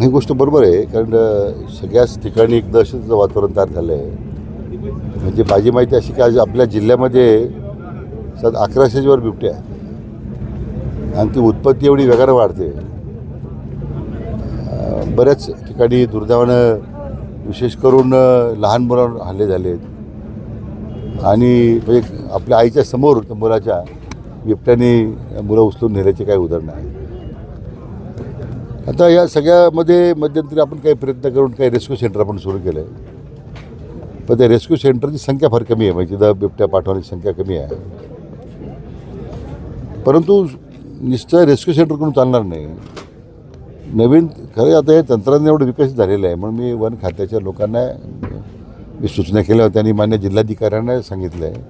ही गोष्ट बरोबर आहे कारण सगळ्याच ठिकाणी एक दहशतीचं वातावरण तयार झालं आहे म्हणजे माझी माहिती अशी की आज आपल्या जिल्ह्यामध्ये सात अकराशेवर बिबट्या आणि ती उत्पत्ती एवढी वेगानं वाढते. बऱ्याच ठिकाणी दुर्दैवानं विशेष करून लहान मुलांवर हल्ले झालेत. आणि म्हणजे आपल्या आईच्या समोर त्या मुलाच्या बिबट्याने मुलं उचलून नेल्याचे काही उदाहरणं आहेत आता या सगळ्यामध्ये मध्यंतरी आपण काही प्रयत्न करून काही रेस्क्यू सेंटर आपण सुरू केलं आहे पण त्या रेस्क्यू सेंटरची संख्या फार कमी आहे. म्हणजे तिथं बिबट्या पाठवण्याची संख्या कमी आहे. परंतु निश्चय रेस्क्यू सेंटर करून चालणार नाही. नवीन खरं आता हे तंत्रज्ञान एवढं विकसित झालेलं आहे. म्हणून मी वन खात्याच्या लोकांना मी सूचना केल्या होत्या आणि मान्य जिल्हाधिकाऱ्यांना सांगितलं आहे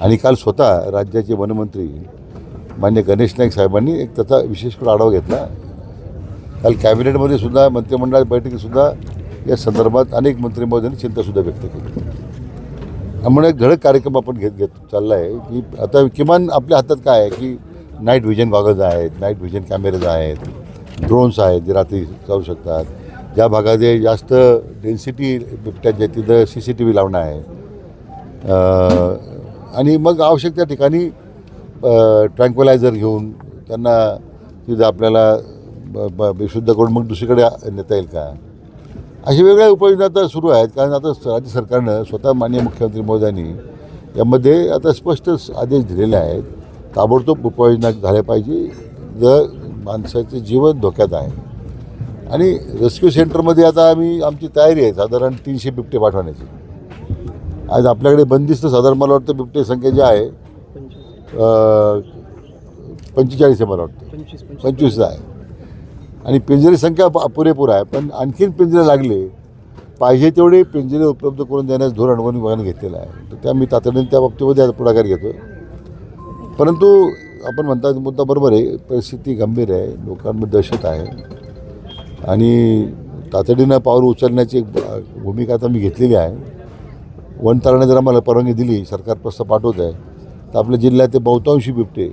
आणि काल स्वतः राज्याचे वनमंत्री मान्य गणेश नाईक साहेबांनी एक त्याचा विशेष करून आढावा घेतला. काल कॅबिनेटमध्ये सुद्धा मंत्रिमंडळ बैठकीतसुद्धा या संदर्भात अनेक मंत्रिमंडळांनी चिंतासुद्धा व्यक्त केली. त्यामुळे एक धडक कार्यक्रम आपण घेत घेत चालला आहे की आता किमान आपल्या हातात काय आहे की नाईट व्हिजन गॉगल्स आहेत नाईट व्हिजन कॅमेरेज आहेत ड्रोन्स आहेत जे रात्री जाऊ शकतात. ज्या भागामध्ये जास्त डेन्सिटी बिबट्याच्या तिथं सी सी टी व्ही लावणं आहे. आणि मग आवश्यक त्या ठिकाणी ट्रँक्वलायझर घेऊन त्यांना तिथं आपल्याला ब ब बेशुद्ध करून मग दुसरीकडे नेता येईल का? अशा वेगळ्या उपाययोजना आता सुरू आहेत. कारण आता राज्य सरकारनं स्वतः माननीय मुख्यमंत्री महोदयांनी यामध्ये आता स्पष्ट आदेश दिलेले आहेत. ताबडतोब उपाययोजना झाल्या पाहिजे. जर माणसाचे जीवन धोक्यात आहे. आणि रेस्क्यू सेंटरमध्ये आता आम्ही आमची तयारी आहे. साधारण तीनशे बिबटे पाठवण्याची. आज आपल्याकडे बंदिस्त साधारण मला वाटतं बिबटे संख्या जी आहे पंचेचाळीस आहे मला वाटतं. पंचवीस आहे. आणि पिंजरे संख्या पुरेपूर आहे पण आणखीन पिंजरे लागले पाहिजे तेवढे पिंजरे उपलब्ध करून देण्यास धोरण वन विभागाने घेतलेलं आहे. तर त्या मी तातडीने त्या बाबतीमध्ये आता पुढाकार घेतो परंतु आपण म्हणता मुद्दा बरोबर आहे परिस्थिती गंभीर आहे लोकांमध्ये दहशत आहे. आणि तातडीनं पाऊल उचलण्याची एक भूमिका आता मी घेतलेली आहे. वन तळाने जर आम्हाला परवानगी दिली सरकार प्रस्ताव पाठवत आहे तर आपल्या जिल्ह्यात ते बहुतांशी बिबटे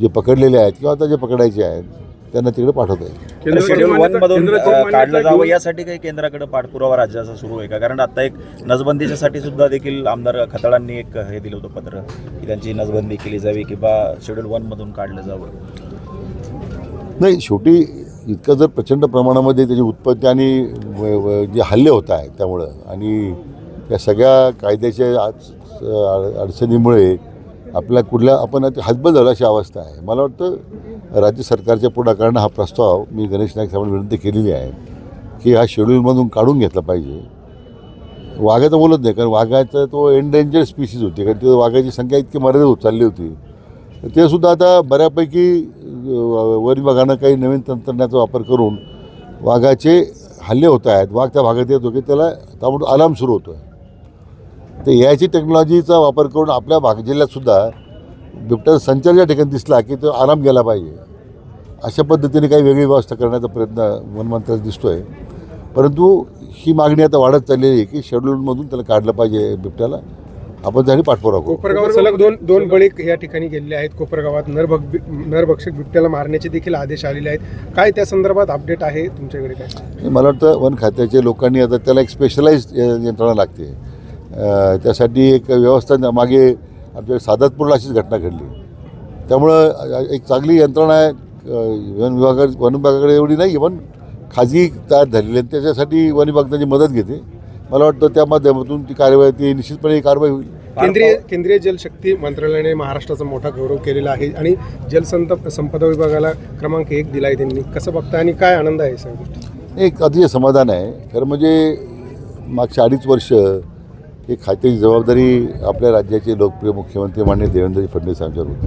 जे पकडलेले आहेत किंवा आता जे पकडायचे आहेत त्यांना तिकडे पाठवत आहे शेड्यूल वन मधून अ, काढलं जावं यासाठी काही केंद्राकडे पाठपुरावा राज्याचा सुरू आहे का? कारण आता एक नसबंदीच्या साठी सुद्धा देखील आमदार खताळांनी एक हे दिलं होतं पत्र की त्यांची नसबंदी केली जावी किंवा शेड्यूल वन मधून काढलं जावं. नाही शेवटी इतकं जर प्रचंड प्रमाणामध्ये त्याची उत्पत्ती आणि व- व- जे हल्ले होत आहेत त्यामुळं आणि या सगळ्या कायद्याच्या आज- अड- अडचणीमुळे आपल्या कुठल्या आपण आता हतबल झालं अशी अवस्था आहे. मला वाटतं राज्य सरकारच्या पुढाकारानं हा प्रस्ताव मी गणेश नाईक साहेबांना विनंती केलेली आहे की हा शेड्यूलमधून काढून घेतला पाहिजे. वाघाचं बोलत नाही कारण वाघाचं तो एंडेंजर स्पीसीज होती कारण तिथं वाघाची संख्या इतकी मर्यादित होत चालली होती. तेसुद्धा ते सुद्धा आता बऱ्यापैकी वरील वन विभागानं काही नवीन तंत्रज्ञाचा वापर करून वाघाचे हल्ले होत आहेत. वाघ त्या भागात येतो की त्याला त्यामुळे अलार्म सुरू होतो आहे तर याची टेक्नॉलॉजीचा वापर करून आपल्या भाग जिल्ह्यातसुद्धा बिबट्याचा संचार ज्या ठिकाणी दिसला की तो आराम गेला पाहिजे. अशा पद्धतीने काही वेगळी व्यवस्था करण्याचा प्रयत्न वनमंत्र्याचा दिसतो आहे परंतु ही मागणी आता वाढत चाललेली आहे की शेड्यूलमधून त्याला काढलं पाहिजे बिबट्याला. आपण त्यासाठी पाठपुरावा करू. कोपरगावात सलग दोन दोन बळी या ठिकाणी गेलेले आहेत. कोपरगावात नरभक नरभक्षक बिबट्याला मारण्याचे देखील आदेश आलेले आहेत. काय त्या संदर्भात अपडेट आहे? तुमच्याकडे काय? मला वाटतं वन खात्याच्या लोकांनी आता त्याला एक स्पेशलाइज यंत्रणा लागते. त्यासाठी एक व्यवस्था मागे आमच्या सादतपूरला अशीच घटना घडली. त्यामुळं एक चांगली यंत्रणा आहे. वन विभागा वन विभागाकडे एवढी नाही आहे, पण खाजगी तयार झालेली आहे त्याच्यासाठी वन विभाग त्याची मदत घेते. मला वाटतं त्या माध्यमातून ती कारवाई ती निश्चितपणे ही कारवाई होईल. केंद्रीय केंद्रीय जलशक्ती मंत्रालयाने महाराष्ट्राचा मोठा गौरव केलेला आहे आणि जलसंत संपदा विभागाला क्रमांक एक दिला आहे त्यांनी. कसं बघता आणि काय आनंद आहे सर एक अतिशय समाधान आहे. खरं म्हणजे मागच्या अडीच वर्ष ही खात्याची जबाबदारी आपल्या राज्याचे लोकप्रिय मुख्यमंत्री माननीय देवेंद्रजी फडणवीस यांच्यावर होती.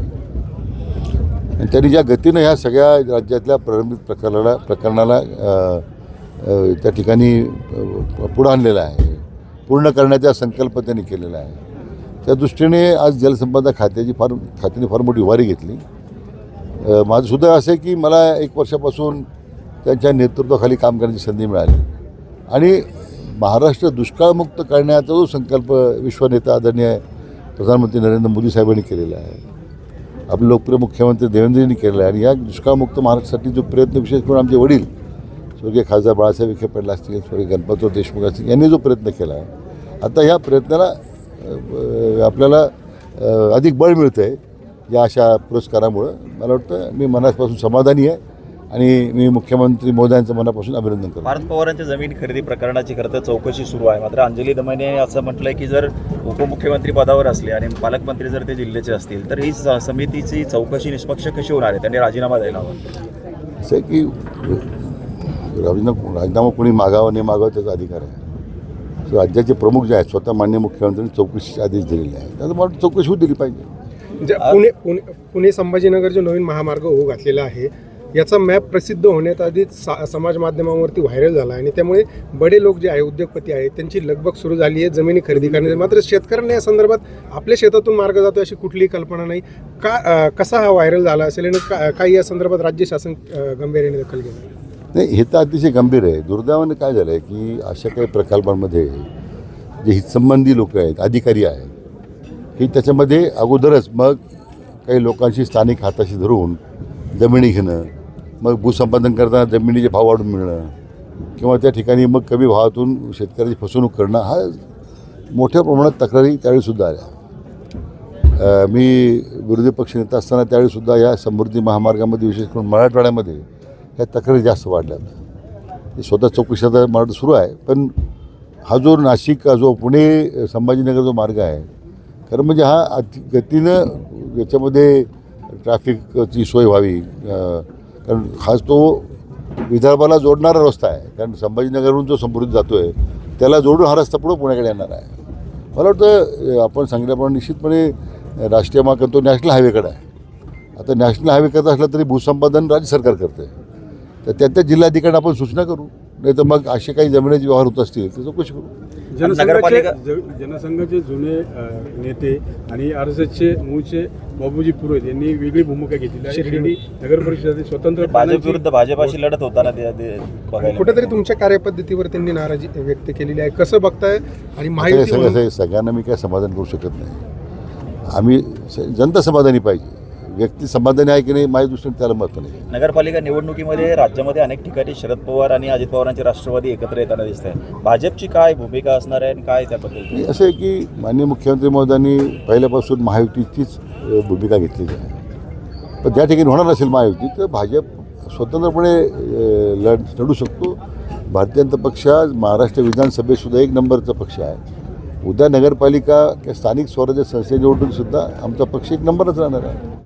आणि त्यांनी ज्या गतीनं ह्या सगळ्या राज्यातल्या प्रलंबित प्रकरणाला प्रकरणाला त्या ठिकाणी पुढं आणलेलं आहे. पूर्ण करण्याचा संकल्प त्यांनी केलेला आहे. त्या दृष्टीने आज जलसंपदा खात्याची फार खात्याने फार मोठी उभारी घेतली. माझं सुद्धा असं आहे की मला एक वर्षापासून त्यांच्या नेतृत्वाखाली काम करण्याची संधी मिळाली. आणि महाराष्ट्र दुष्काळमुक्त करण्याचा जो संकल्प विश्वनेता आदरणीय प्रधानमंत्री नरेंद्र मोदी साहेबांनी केलेला आहे. आपले लोकप्रिय मुख्यमंत्री देवेंद्रजींनी केलेला आहे. आणि या दुष्काळमुक्त महाराष्ट्रासाठी जो प्रयत्न विशेष करून आमचे वडील स्वर्गीय खासदार बाळासाहेब विखे पाटील असतील स्वर्गीय गणपतराव देशमुख असतील यांनी जो प्रयत्न केला आहे. आता ह्या प्रयत्नाला आपल्याला अधिक बळ मिळतं आहे या अशा पुरस्कारामुळं. मला वाटतं मी मनापासून समाधानी आहे. आणि मी मुख्यमंत्री मोदयांचं मनापासून अभिनंदन करतो. भारत पवारांच्या जमीन खरेदी प्रकरणाची खरं तर चौकशी सुरू आहे. मात्र अंजली दमने असं म्हटलंय की जर उपमुख्यमंत्री पदावर असले आणि पालकमंत्री जर ते जिल्ह्याचे असतील तर ही स- समितीची चौकशी निष्पक्ष कशी होणार आहे? त्यांनी राजीनामा द्यायला हवा. असं आहे की राजीनामा राजीनामा कोणी मागावं नाही मागावं त्याचा अधिकार आहे. राज्याचे प्रमुख जे आहेत स्वतः मान्य मुख्यमंत्र्यांनी चौकशीचे आदेश दिलेले आहेत. त्याचं मला चौकशी होऊ दिली पाहिजे. जे पुणे पुणे पुणे संभाजीनगर जो नवीन महामार्ग होऊ घातलेला आहे याचा मॅप प्रसिद्ध होण्यात आधीच सा समाज माध्यमावरती व्हायरल झाला आणि त्यामुळे बडे लोक जे आहे उद्योगपती आहेत त्यांची लगबग सुरू झाली आहे जमिनी खरेदी करण्याची मात्र शेतकऱ्यांना या संदर्भात आपल्या शेतातून मार्ग जातो अशी कुठलीही कल्पना नाही. का कसा हा व्हायरल झाला असेल आणि का काही या संदर्भात राज्य शासन गंभीर्याने दखल घेणार नाही हे तर अतिशय गंभीर आहे. दुर्दैवाने काय झालं आहे की अशा काही प्रकल्पांमध्ये जे हितसंबंधी लोक आहेत अधिकारी आहेत हे त्याच्यामध्ये अगोदरच मग काही लोकांशी स्थानिक हाताशी धरून जमिनी घेणं मग भूसंपादन करताना जमिनीचे भाव वाढून मिळणं किंवा त्या ठिकाणी मग कमी भावातून शेतकऱ्याची फसवणूक करणं हा मोठ्या प्रमाणात तक्रारी त्यावेळीसुद्धा आल्या. मी विरोधी पक्षनेता असताना त्यावेळीसुद्धा या समृद्धी महामार्गामध्ये विशेष करून मराठवाड्यामध्ये ह्या तक्रारी जास्त वाढल्या ते स्वतः चौकशी आता मला सुरू आहे पण हा जो नाशिक हा जो पुणे संभाजीनगर जो मार्ग आहे खरं म्हणजे हा अति गतीनं याच्यामध्ये ट्रॅफिकची सोय व्हावी. कारण खास तो विदर्भाला जोडणारा रस्ता आहे. कारण संभाजीनगरवरून जो समृद्ध जातो आहे त्याला जोडून हा रस्ता पुढं पुण्याकडे येणार आहे. मला वाटतं आपण सांगितल्याप्रमाणे निश्चितपणे राष्ट्रीय मार्ग तो नॅशनल हायवेकडे आहे. आता नॅशनल हायवे करत असला तरी भूसंपादन राज्य सरकार करतं. आहे तर त्या त्या जिल्हाधिकारी आपण सूचना करू. नाही तर मग असे काही जमिनीचे व्यवहार होत असतील तर चौकशी करू. नगरपालिका- ज- जनसंघाचे जुने अ, नेते आणि आर एस एसचे मूळचे बाबूजी पुरोहित यांनी वेगळी भूमिका घेतली आहे शिर्डी. नगर परिषदेतील स्वतंत्र भाजप विरुद्ध भाजपाशी लढत होताना ते ते बघायला कुठेतरी मिळालं. तुमच्या कार्यपद्धतीवर त्यांनी नाराजी व्यक्त केलेली आहे कसं बघताय आणि आता हे माहिती सगळं सगळं- सगळ्यांना मी काय समाधान करू शकत नाही आम्ही स- जनता समाधानी पाहिजे व्यक्ती समाधानी आहे की नाही माझ्या दृष्टीने त्याला महत्त्व नाही. नगरपालिका निवडणुकीमध्ये राज्यामध्ये अनेक ठिकाणी शरद पवार आणि अजित पवारांची राष्ट्रवादी एकत्र येताना दिसत आहे. भाजपची काय भूमिका असणार आहे आणि काय त्याबद्दल? असं आहे की माननीय मुख्यमंत्री महोदयांनी पहिल्यापासून महायुतीचीच अ, भूमिका घेतलेली आहे. पण त्या ठिकाणी होणार नसेल महायुती तर भाजप स्वतंत्रपणे अ, लढ लढू शकतो. भारतीय जनता पक्ष आज महाराष्ट्र विधानसभेतसुद्धा एक नंबरचा पक्ष आहे. उद्या नगरपालिका किंवा स्थानिक स्वराज्य संस्थे निवडणुकीसुद्धा आमचा पक्ष एक नंबरच राहणार आहे.